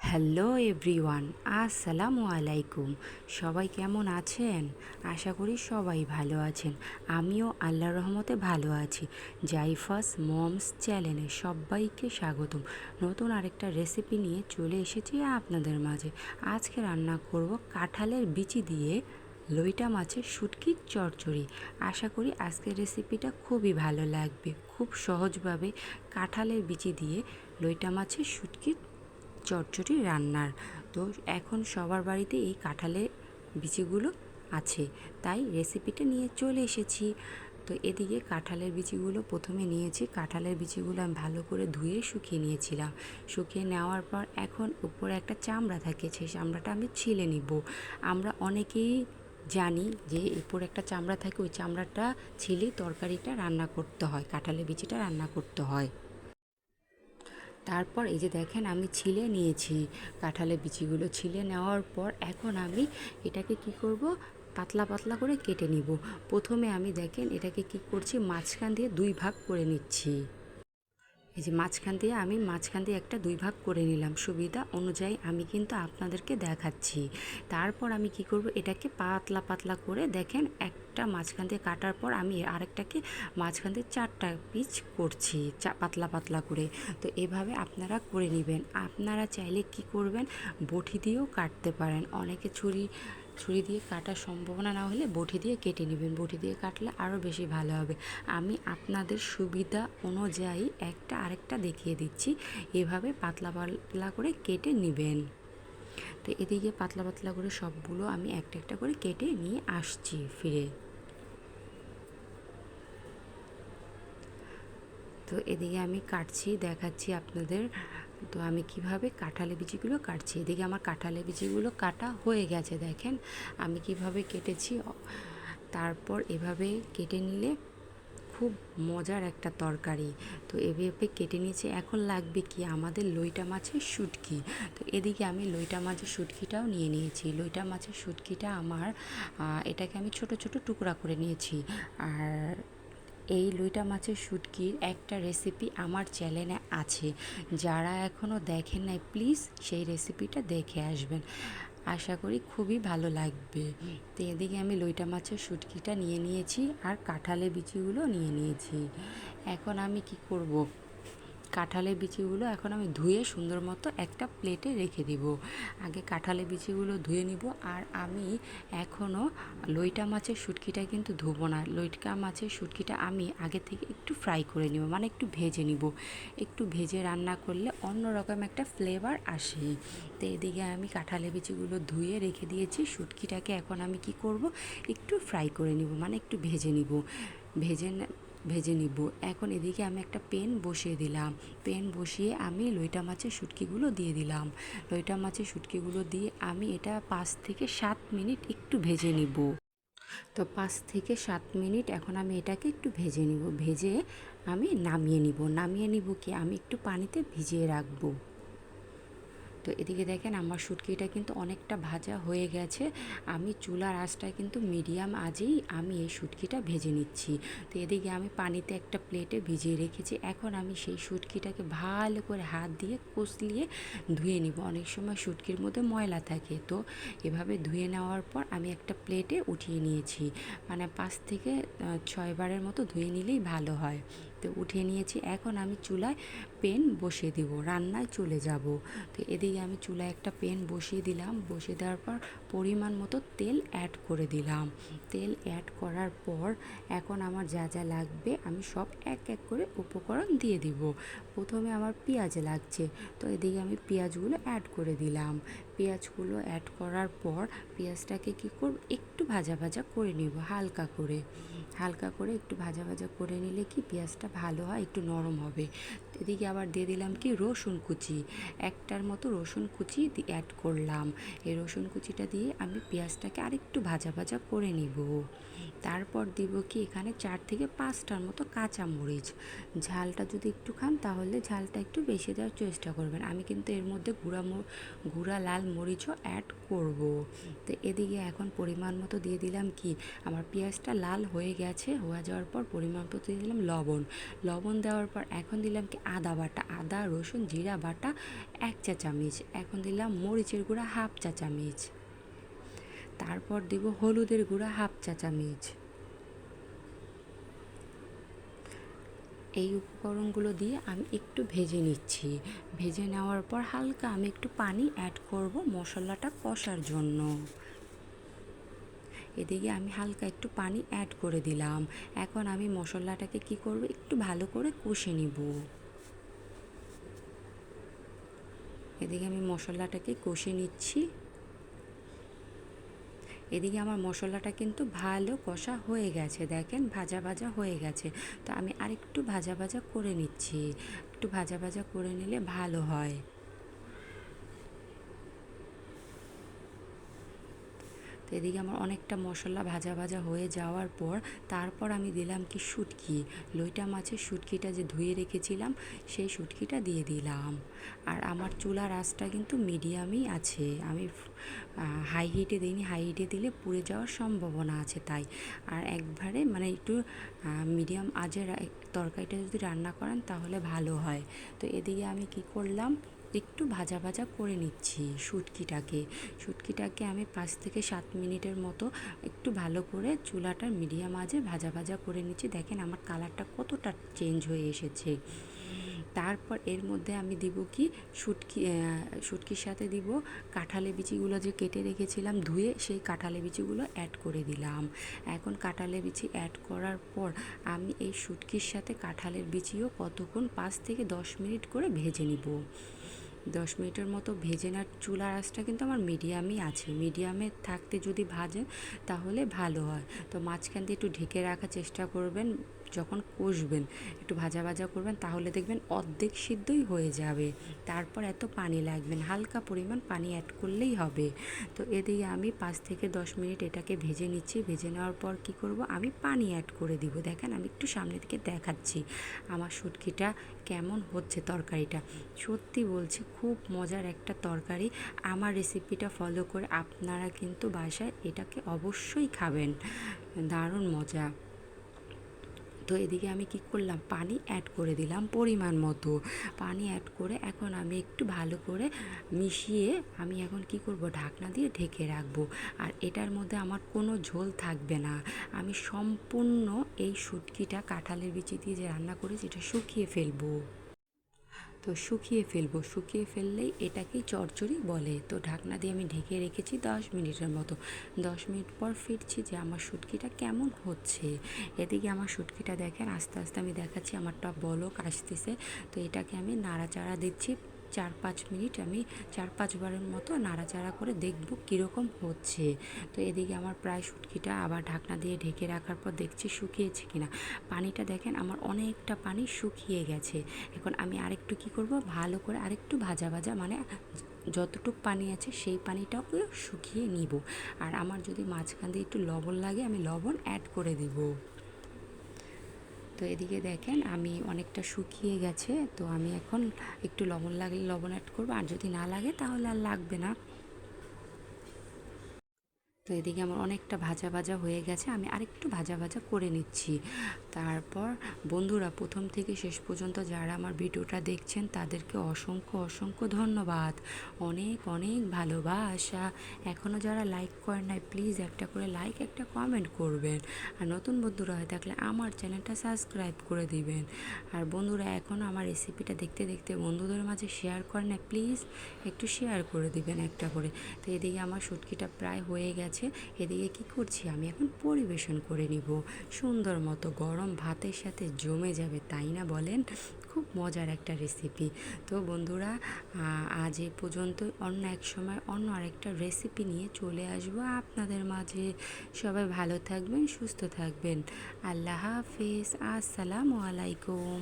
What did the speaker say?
Hello everyone আসসালামু আলাইকুম সবাই কেমন আছেন? আশা করি সবাই ভালো আছেন। আমিও আল্লাহর রহমতে ভালো আছি। জাইফাস মমস চ্যানেলে সবাইকে স্বাগতম। নতুন আরেকটা রেসিপি নিয়ে চলে এসেছি আপনাদের মাঝে। আজকে রান্না করব কাঁঠালের বিচি দিয়ে লইটা মাছের শুটকির চচ্চড়ি আশা করি আজকের রেসিপিটা খুবই ভালো লাগবে। খুব সহজভাবে কাঁঠালের বিচি দিয়ে লইটা মাছের শুটকির চটচটি রান্নার। তো এখন সবার বাড়িতে এই কাঁঠালের বিচিগুলো আছে। তাই রেসিপিটা নিয়ে চলে এসেছি। তো এদিকে কাঁঠালের বিচিগুলো প্রথমে নিয়েছি। কাঁঠালের বিচিগুলো আমি ভালো করে ধুয়ে শুকিয়ে নিয়েছিলাম। শুকিয়ে নেওয়ার পর এখন উপরে একটা চামড়া থাকে, সেই চামড়াটা আমি ছিলে নিব। আমরা অনেকেই জানি যে উপরে একটা চামড়া থাকে, ওই চামড়াটা ছিলে তরকারিটা রান্না করতে হয়, কাঁঠালের বিচিটা রান্না করতে হয়। তারপর এই যে দেখেন আমি ছিলে নিয়েছি। কাঁঠালের বিচিগুলো ছিলে নেওয়ার পর এখন আমি এটাকে কি করব? পাতলা পাতলা করে কেটে নিব। প্রথমে আমি দেখেন এটাকে কি করছি? মাঝখান দিয়ে দুই ভাগ করে নিচ্ছি। এই যে মাঝখান দিয়ে আমি মাঝখান দিয়ে একটা দুই ভাগ করে নিলাম, সুবিধা অনুযায়ী আমি কিন্তু আপনাদেরকে দেখাচ্ছি। তারপর আমি কি করব, এটাকে পাতলা পাতলা করে দেখেন, একটা মাঝখান দিয়ে কাটার পর আমি আরেকটাকে মাঝখান দিয়ে চারটা পিচ করছি, চা পাতলা পাতলা করে। তো এভাবে আপনারা করে নেবেন। আপনারা চাইলে কি করবেন, বটি দিয়েও কাটতে পারেন। অনেকে ছুরি ছুরি দিয়ে কাটার সম্ভাবনা না হলে বটি দিয়ে কেটে নেবেন। বটি দিয়ে কাটলে আরও বেশি ভালো হবে। আমি আপনাদের সুবিধা অনুযায়ী একটা আরেকটা দেখিয়ে দিচ্ছি। এভাবে পাতলা পাতলা করে কেটে নেবেন। তো এদিকে পাতলা পাতলা করে সবগুলো আমি একটা একটা করে কেটে নিয়ে আসছি ফিরে। তো এদিকে আমি কাটছি, দেখাচ্ছি আপনাদের। তো আমি কীভাবে কাঁঠালে বিচিগুলো কাটছি? এদিকে আমার কাঁঠালে বিচিগুলো কাটা হয়ে গেছে, দেখেন। আমি কীভাবে কেটেছি? তারপর এভাবে কেটে নিলে খুব মজার একটা তরকারি। তো এভাবে কেটে নিয়েছে। এখন লাগবে কি? আমাদের লইটা মাছের শুটকি। তো এদিকে আমি লইটা মাছের শুটকিটাও নিয়ে নিয়েছি। লইটা মাছের শুটকিটা আমার এটাকে আমি ছোট ছোট টুকরা করে নিয়েছি। আর এই লইটা মাছের শুটকির একটা রেসিপি আমার চ্যানেলে আছে। যারা এখনও দেখেন নাই প্লিজ সেই রেসিপিটা দেখে আসবেন। আশা করি খুবই ভালো লাগবে। তো এদিকে আমি লইটা মাছের শুটকিটা নিয়ে নিয়েছি আর কাঁঠালে বিচিগুলো নিয়ে নিয়েছি। এখন আমি কি করব? কাঁঠালের বিচিগুলো এখন আমি ধুয়ে সুন্দর মতো একটা প্লেটে রেখে দিব। আগে কাঁঠালের বিচিগুলো ধুয়ে নিব আর আমি এখনও লইটা মাছের শুটকিটা কিন্তু ধুবো না। লইটকা মাছের শুটকিটা আমি আগে থেকে একটু ফ্রাই করে নিব মানে একটু ভেজে নিব। একটু ভেজে রান্না করলে অন্যরকম একটা ফ্লেভার আসে। তো এদিকে আমি কাঁঠালের বিচিগুলো ধুয়ে রেখে দিয়েছি। শুটকিটাকে এখন আমি কি করব? একটু ফ্রাই করে নিব মানে একটু ভেজে নিব। ভেজে ভেজে নিব। এখন এদিকে আমি একটা পেন বসিয়ে দিলাম। পেন বসিয়ে আমি লইটা মাছের শুটকিগুলো দিয়ে দিলাম। লইটা মাছের শুটকিগুলো দিয়ে আমি এটা পাঁচ থেকে সাত মিনিট একটু ভেজে নিব। তো পাঁচ থেকে সাত মিনিট এখন আমি এটাকে একটু ভেজে নিব। ভেজে আমি নামিয়ে নিব। নামিয়ে নিব কি? আমি একটু পানিতে ভিজিয়ে রাখব। তো এদিকে দেখেন আমার শুটকিটা কিন্তু অনেকটা ভাজা হয়ে গেছে। আমি চুলার আঁচটা কিন্তু মিডিয়াম আজেই আমি এই শুটকিটা ভেজে নিচ্ছি। তো এদিকে আমি পানিতে একটা প্লেটে ভিজিয়ে রেখেছি। এখন আমি সেই শুটকিটাকে ভালো করে হাত দিয়ে কষলিয়ে ধুয়ে নিব। অনেক সময় শুটকির মধ্যে ময়লা থাকে। তো এভাবে ধুয়ে নেওয়ার পর আমি একটা প্লেটে উঠিয়ে নিয়েছি। মানে পাঁচ থেকে ছয়বারের মতো ধুয়ে নিলেই ভালো হয়। তো উঠিয়ে নিয়েছি। এখন আমি চুলায় পেন বসিয়ে দিব, রান্নায় চলে যাব। তো এদিকে আমি চুলায় একটা পেন বসিয়ে দিলাম। বসিয়ে দেওয়ার পর পরিমাণ মতো তেল অ্যাড করে দিলাম। তেল অ্যাড করার পর এখন আমার যা যা লাগবে আমি সব এক এক করে উপকরণ দিয়ে দিব। প্রথমে আমার পেঁয়াজ লাগছে। তো এদিকে আমি পেঁয়াজগুলো অ্যাড করে দিলাম। পেঁয়াজগুলো অ্যাড করার পর পেঁয়াজটাকে কী করব, একটু ভাজা ভাজা করে নেব, হালকা করে। হালকা করে একটু ভাজা ভাজা করে নিলে কি পেঁয়াজটা ভালো হয়, একটু নরম হবে। এদিকে আবার দিয়ে দিলাম কি রসুন কুচি। একটার মতো রসুন কুচি অ্যাড করলাম। এই রসুন কুচিটা দিয়ে আমি পেঁয়াজটাকে আরেকটু ভাজা ভাজা করে নিব। তারপর দিব কি এখানে চার থেকে পাঁচটার মতো কাঁচা মরিচ ঝালটা যদি একটু খান তাহলে ঝালটা একটু বেশি দেওয়ার চেষ্টা করবেন। আমি কিন্তু এর মধ্যে গুঁড়া গুঁড়া লাল মরিচও অ্যাড করব। তো এদিকে এখন পরিমাণ মতো দিয়ে দিলাম কি আমার পেঁয়াজটা লাল হয়ে গেছে, হয়ে যাওয়ার পর পরিমাণ মতো দিয়ে দিলাম লবণ। লবণ দেওয়ার পর এখন দিলাম কি আদা বাটা, আদা, রসুন, জিরা বাটা, এক চা চামচ। এখন দিলাম মরিচের গুঁড়া, হাফ চা চামচ। তারপর দিব হলুদের গুঁড়া, হাফ চা চামচ। এই উপকরণগুলো দিয়ে আমি একটু ভেজে নিচ্ছি। ভেজে নেওয়ার পর হালকা আমি একটু পানি অ্যাড করব মশলাটা কষার জন্য। এদিকে আমি হালকা একটু পানি অ্যাড করে দিলাম। এখন আমি মশলাটাকে কি করব? একটু ভালো করে কষে নিব। এদিকে আমি মশলাটাকে কষে নিচ্ছি। এদিকে আমার মশলাটা কিন্তু ভালো কষা হয়ে গেছে, দেখেন ভাজা ভাজা হয়ে গেছে। তো আমি আরেকটু ভাজা ভাজা করে নিচ্ছি, একটু ভাজা ভাজা করে নিলে ভালো হয়। তো এদিকে আমার অনেকটা মশলা ভাজা ভাজা হয়ে যাওয়ার পর তারপর আমি দিলাম কি শুটকি। লইটা মাছের শুটকিটা যে ধুয়ে রেখেছিলাম, সেই শুটকিটা দিয়ে দিলাম। আর আমার চুলার আঁচটা কিন্তু মিডিয়ামই আছে। আমি হাই হিটে দিইনি। হাই হিটে দিলে পুড়ে যাওয়ার সম্ভাবনা আছে তাই। আর একবারে মানে একটু মিডিয়াম আজের তরকারিটা যদি রান্না করেন তাহলে ভালো হয়। তো এদিকে আমি কি করলাম একটু ভাজা ভাজা করে নিচ্ছি শুটকিটাকে। শুটকিটাকে আমি পাঁচ থেকে সাত মিনিটের মতো একটু ভালো করে চুলাটার মিডিয়াম আজে ভাজা ভাজা করে নিচ্ছি। দেখেন আমার কালারটা কতটা চেঞ্জ হয়ে এসেছে। তারপর এর মধ্যে আমি দিব কি? শুটকি শুটকির সাথে দিব কাঁঠালে বিচিগুলো যে কেটে রেখেছিলাম, ধুয়ে সেই কাঁঠালে বিচিগুলো অ্যাড করে দিলাম। এখন কাঁঠালে বিচি অ্যাড করার পর আমি এই শুটকির সাথে কাঁঠালের বিচিও কতক্ষণ? পাঁচ থেকে দশ মিনিট করে ভেজে নিব। দশ মিনিটের মতো ভেজে নেওয়ার চুলার আঁচটা কিন্তু আমার মিডিয়ামই আছে। মিডিয়ামে থাকতে যদি ভাজেন তাহলে ভালো হয়। তো মাঝখান দিয়ে একটু ঢেকে রাখার চেষ্টা করবেন। যখন কষবেন, একটু ভাজা ভাজা করবেন, তাহলে দেখবেন অর্ধেক সিদ্ধই হয়ে যাবে। তারপর এত পানি লাগবেন হালকা পরিমাণ পানি অ্যাড করলেই হবে। তো এদিকে আমি পাঁচ থেকে দশ মিনিট এটাকে ভেজে নিচ্ছি। ভেজে নেওয়ার পর কি করব? আমি পানি অ্যাড করে দিব। দেখেন আমি একটু সামনে থেকে দেখাচ্ছি আমার শুটকিটা কেমন হচ্ছে তরকারিটা। সত্যি বলছি, খুব মজার একটা তরকারি। আমার রেসিপিটা ফলো করে আপনারা কিন্তু বাসায় এটাকে অবশ্যই খাবেন। দারুণ মজা। তো এদিকে আমি কি করলাম? পানি অ্যাড করে দিলাম পরিমাণ মতো। পানি অ্যাড করে এখন আমি একটু ভালো করে মিশিয়ে আমি এখন কি করব? ঢাকনা দিয়ে ঢেকে রাখব। আর এটার মধ্যে আমার কোনো ঝোল থাকবে না। আমি সম্পূর্ণ এই শুটকিটা কাঁঠালের বিচি দিয়ে যে রান্না করেছি, এটা শুকিয়ে ফেলব। তো শুকিয়ে ফেলব, শুকিয়ে ফেললেই এটাকেই চড়চড়ি বলে। তো ঢাকনা দিয়ে আমি ঢেকে রেখেছি দশ মিনিটের মতো। দশ মিনিট পর ফিরছি যে আমার শুটকিটা কেমন হচ্ছে। এদিকে আমার শুটকিটা দেখেন, আস্তে আস্তে আমি দেখাচ্ছি আমারটা বলক আসতেছে। তো এটাকে আমি নাড়াচাড়া দিচ্ছি। চার পাঁচ মিনিট আমি চার পাঁচবারের মতো নাড়াচাড়া করে দেখব কীরকম হচ্ছে। তো এদিকে আমার প্রায় শুটকিটা আবার ঢাকনা দিয়ে ঢেকে রাখার পর দেখছি শুকিয়েছে কিনা। পানিটা দেখেন আমার অনেকটা পানি শুকিয়ে গেছে। এখন আমি আরেকটু কি করব? ভালো করে আরেকটু ভাজা ভাজা মানে যতটুক পানি আছে সেই পানিটাকে শুকিয়ে নিব। আর আমার যদি মাঝখান দিয়ে একটু লবণ লাগে আমি লবণ অ্যাড করে দিব। তো এদিকে দেখেন, আমি অনেকটা শুকিয়ে গেছে, তো আমি এখন একটু লবণ লাগলে লবণ অ্যাড করব, আর যদি না লাগে তাহলে আর লাগবে না। তো এদিকে আমার অনেকটা ভাজা ভাজা হয়ে গেছে, আমি আরেকটু ভাজা ভাজা করে নিচ্ছি। তারপর বন্ধুরা প্রথম থেকে শেষ পর্যন্ত যারা আমার ভিডিওটা দেখছেন, তাদেরকে অসংখ্য অসংখ্য ধন্যবাদ। অনেক অনেক ভালোবাসা। এখনও যারা লাইক করেন নাই প্লিজ একটা করে লাইক একটা কমেন্ট করবেন। আর নতুন বন্ধুরা হয়ে থাকলে আমার চ্যানেলটা সাবস্ক্রাইব করে দিবেন। আর বন্ধুরা এখনও আমার রেসিপিটা দেখতে দেখতে বন্ধুদের মাঝে শেয়ার করেন না প্লিজ একটু শেয়ার করে দিবেন একটা করে। তো এদিকে আমার শুটকিটা প্রায় হয়ে গেছে। এদিকে কি করছি? আমি এখন পরিবেশন করে নিব। সুন্দর মতো গরম ভাতের সাথে জমে যাবে, তাই না বলেন? খুব মজার একটা রেসিপি তো বন্ধুরা আজ এ পর্যন্ত অন্য এক সময় অন্য আরেকটা রেসিপি নিয়ে চলে আসব আপনাদের মাঝে। সবাই ভালো থাকবেন, সুস্থ থাকবেন। আল্লাহ হাফিজ, আসসালামু আলাইকুম।